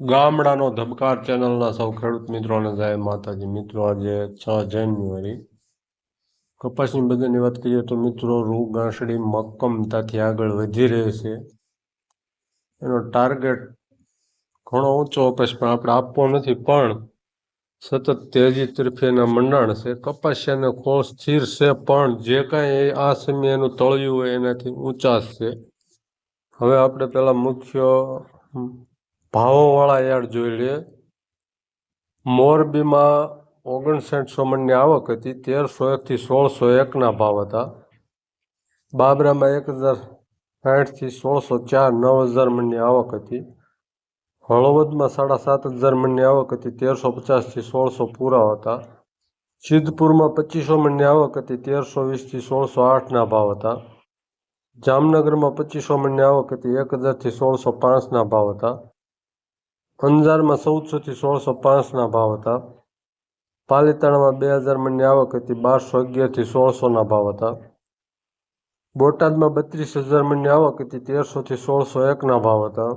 ગામડાનો ધબકાર ચેનલના સૌ ખેડૂત મિત્રોને જય માતાજી. મિત્રો, આજે છ જાન્યુઆરી. કપાસની બધાની વાત કરીએ તો મિત્રો, રૂ, ગાંસડી મક્કમતાથી આગળ વધી રહી છે. એનો ટાર્ગેટ ઘણો ઊંચો અપેશ પણ આપણે આપવો નથી, પણ સતત તેજી તરફે એના મંડાણ છે. કપાસિયાને ખોળ સ્થિર છે, પણ જે કાંઈ આ સમયે એનું તળિયું હોય એનાથી ઊંચા છે. હવે આપણે પહેલાં મુખ્ય ભાવોવાળા યાર્ડ જોઈ લઈએ મોરબીમાં ઓગણસાઠસો મણની આવક હતી, તેરસો એકથી સોળસો એકના ભાવ હતા. બાબરામાં એક હજાર સાઠથી સોળસો ચાર નવ હજાર મણની આવક હતી. હળવદમાં સાડા સાત હજાર મણની આવક હતી, તેરસો પચાસથી સોળસો પૂરા હતા. સિદ્ધપુરમાં પચીસો મણની આવક હતી, તેરસો વીસથી સોળસો આઠના ભાવ હતા. જામનગરમાં પચીસો મણની આવક હતી, એક હજારથી સોળસો પાંચના ભાવ હતા. અંજારમાં ચૌદસોથી સોળસો પાંચના ભાવ હતા. પાલીતાણામાં બે હજાર આવક હતી, બારસો અગિયારથી સોળસોના ભાવ હતા. બોટાદમાં બત્રીસ હજાર આવક હતી, તેરસોથી સોળસો એકના ભાવ હતા.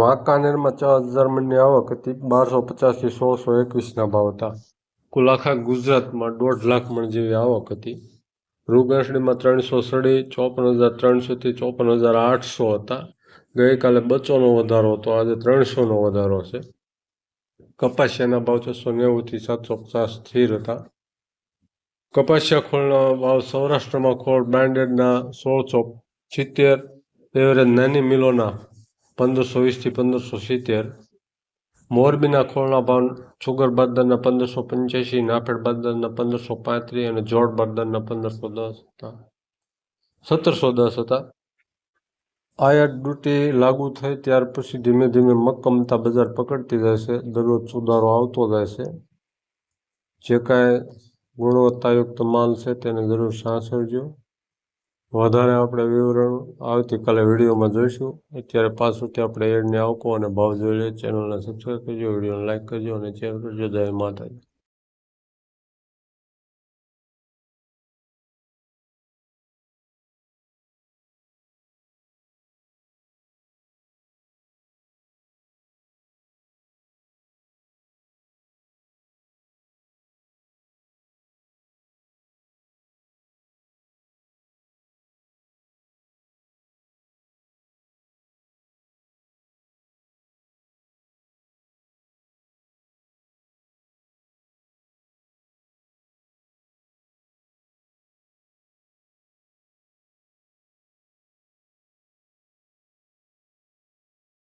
વાંકાનેરમાં ચાર હજાર આવક હતી, બારસો પચાસથી સોળસો એકવીસના ભાવ હતા. કુલ આખા ગુજરાતમાં દોઢ લાખ મણ જેવી આવક હતી. રૂગણસડીમાં ત્રણસો સડી ચોપન હજાર ત્રણસોથી ચોપન હજાર આઠસો હતા. ગઈકાલે બચ્ચોનો વધારો હતો, આજે ત્રણસોનો વધારો છે. કપાસિયાના ભાવ છસો નેવુંથી સાતસો પચાસ સ્થિર હતા. કપાસિયા ખોળના ભાવ સૌરાષ્ટ્રમાં ખોળ, બ્રાન્ડેડના સોળસો સિત્તેર, એવરેજ નાની મિલોના પંદરસો વીસથી પંદરસો સિત્તેર. મોરબીના ખોળના ભાવ સુગર બાદરના પંદરસો પંચ્યાસી, નાફેડ બાદરના પંદરસો પાંત્રીસ અને જોડ બાદરના પંદરસો દસ હતા. સત્તરસો દસ હતા. આયાત ડ્યુટી લાગુ થઈ ત્યાર પછી ધીમે ધીમે મક્કમતા બજાર પકડતી જશે દરરોજ સુધારો આવતો જશે જે કાંઈ ગુણવત્તાયુક્ત માલ છે તેને જરૂર સાચવજો. વધારે આપણે વિવરણ આવતીકાલે વિડીયોમાં જોઈશું. અત્યારે પાછળથી આપણે એડને આવકો અને ભાવ જોઈ લઈએ ચેનલને સબસ્ક્રાઈબ કરજો, વિડીયોને લાઇક કરજો અને શેર કરજો. જય માતાજી.